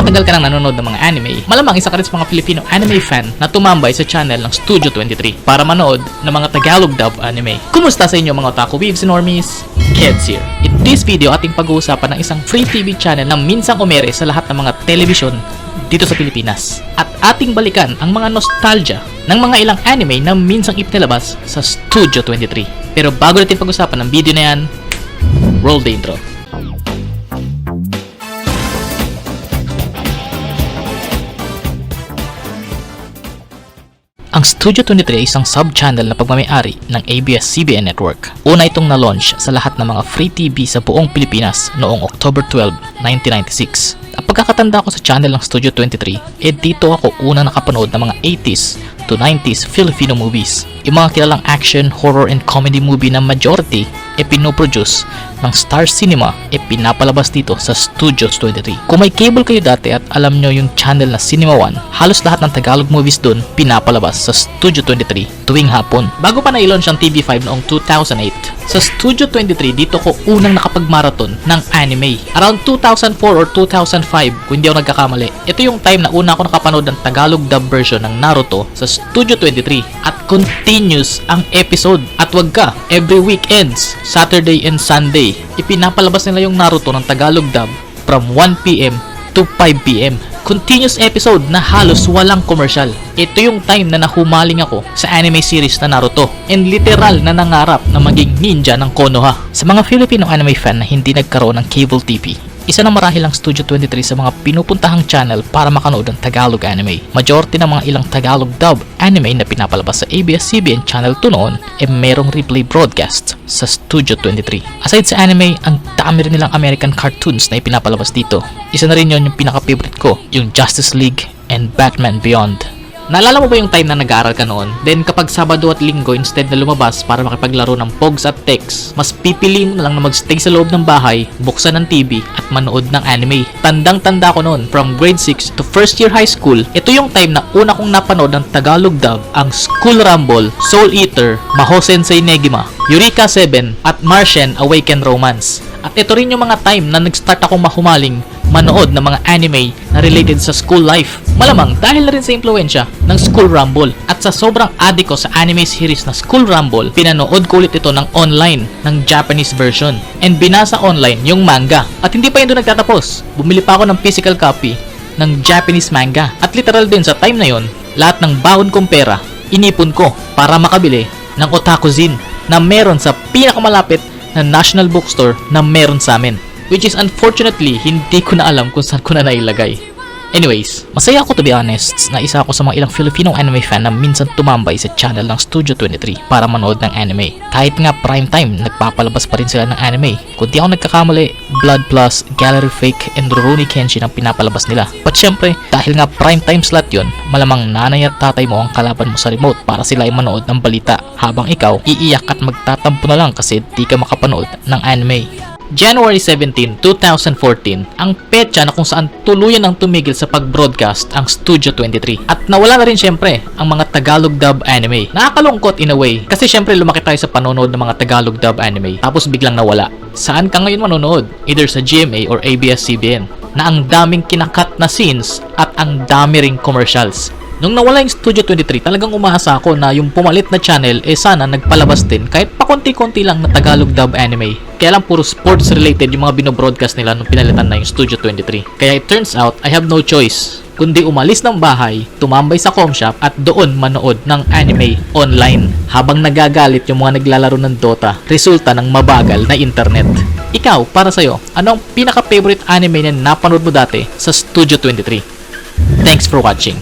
matagal ka nang nanonood ng mga anime, malamang isa ka rin sa mga Filipino anime fan na tumambay sa channel ng Studio 23 para manood ng mga Tagalog dub anime. Kumusta sa inyo mga otaku weaves and normies? Kids here. In this video, ating pag-uusapan ng isang free TV channel na minsang umere sa lahat ng mga television dito sa Pilipinas. At ating balikan ang mga nostalgia ng mga ilang anime na minsang ipinalabas sa Studio 23. Pero bago natin pag-usapan ng video na yan, roll the intro. Ang Studio 23 ay isang sub-channel na pagmamayari ng ABS-CBN Network. Una itong na-launch sa lahat ng mga free TV sa buong Pilipinas noong October 12, 1996. Ang pagkakatanda ko sa channel ng Studio 23, eh dito ako una nakapanood ng mga 80s to 90s Filipino movies. Yung mga kilalang action, horror, and comedy movie na majority e pinoproduce ng Star Cinema e pinapalabas dito sa Studios 23. Kung may cable kayo dati at alam nyo yung channel na Cinema One, halos lahat ng Tagalog movies dun pinapalabas sa Studio 23 tuwing hapon. Bago pa na-launch ang TV5 noong 2008, sa Studio 23 dito ko unang nakapag-marathon ng anime. Around 2004 or 2005, kung hindi ako nagkakamali, ito yung time na una ako nakapanood ng Tagalog dub version ng Naruto sa Studio 23 at continuous ang episode. At wag ka, every weekends, Saturday and Sunday, ipinapalabas nila yung Naruto ng Tagalog dub from 1pm to 5pm. Continuous episode na halos walang commercial. Ito yung time na nahumaling ako sa anime series na Naruto and literal na nangarap na maging ninja ng Konoha. Sa mga Filipino anime fan na hindi nagkaroon ng cable TV, isa na marahil ang Studio 23 sa mga pinupuntahang channel para makanood ng Tagalog anime. Majority ng mga ilang Tagalog dub anime na pinapalabas sa ABS-CBN Channel 2 noon ay merong replay broadcast sa Studio 23. Aside sa anime, ang dami rin nilang American cartoons na ipinapalabas dito. Isa na rin yon yung pinaka-favorite ko, yung Justice League and Batman Beyond. Naalala mo ba yung time na nag-aaral ka noon? Then kapag Sabado at Linggo instead na lumabas para makipaglaro ng Pogs at Tex, mas pipiliin mo na lang na magstay sa loob ng bahay, buksan ng TV at manood ng anime. Tandang-tanda ko noon, from grade 6 to first year high school, ito yung time na una kong napanood ng Tagalog dub, ang School Rumble, Soul Eater, Maho Sensei Negima, Eureka 7 at Martian Awaken Romance. At ito rin yung mga time na nag-start akong mahumaling manood ng mga anime na related sa school life. Malamang dahil na rin sa impluensya ng School Rumble at sa sobrang adik ko sa anime series na School Rumble, pinanood ko ulit ito ng online ng Japanese version and binasa online yung manga. At hindi pa yun doon nagtatapos. Bumili pa ako ng physical copy ng Japanese manga. At literal din sa time na yon, lahat ng baon kong pera inipon ko para makabili ng Otakuzin na meron sa pinakamalapit na national bookstore na meron sa amin which is unfortunately hindi ko na alam kung saan ko na nailagay. Anyways, masaya ako to be honest na isa ako sa mga ilang Filipino anime fan na minsan tumambay sa channel ng Studio 23 para manood ng anime. Kahit nga prime time, nagpapalabas pa rin sila ng anime. Kung di ako nagkakamali, Blood Plus, Gallery Fake, and Rurouni Kenshin ang pinapalabas nila. But syempre, dahil nga prime time slot yon, malamang nanay at tatay mo ang kalaban mo sa remote para sila ay manood ng balita habang ikaw iiyak at magtatampo na lang kasi di ka makapanood ng anime. January 17, 2014, ang petsa na kung saan tuluyan ang tumigil sa pag-broadcast ang Studio 23. At nawala na rin syempre ang mga Tagalog dub anime. Nakakalungkot in a way kasi syempre lumaki tayo sa panonood ng mga Tagalog dub anime tapos biglang nawala. Saan ka ngayon manonood? Either sa GMA or ABS-CBN na ang daming kinakat na scenes at ang dami ring commercials. Nung nawala yung Studio 23, talagang umaasa ako na yung pumalit na channel eh sana nagpalabas din kahit pakonti-konti lang na Tagalog dub anime. Kaya lang puro sports related yung mga binobroadcast nila nung pinalitan na yung Studio 23. Kaya it turns out, I have no choice kundi umalis ng bahay, tumambay sa com shop at doon manood ng anime online habang nagagalit yung mga naglalaro ng Dota resulta ng mabagal na internet. Ikaw, para sa'yo, ano ang pinaka-favorite anime na napanood mo dati sa Studio 23? Thanks for watching.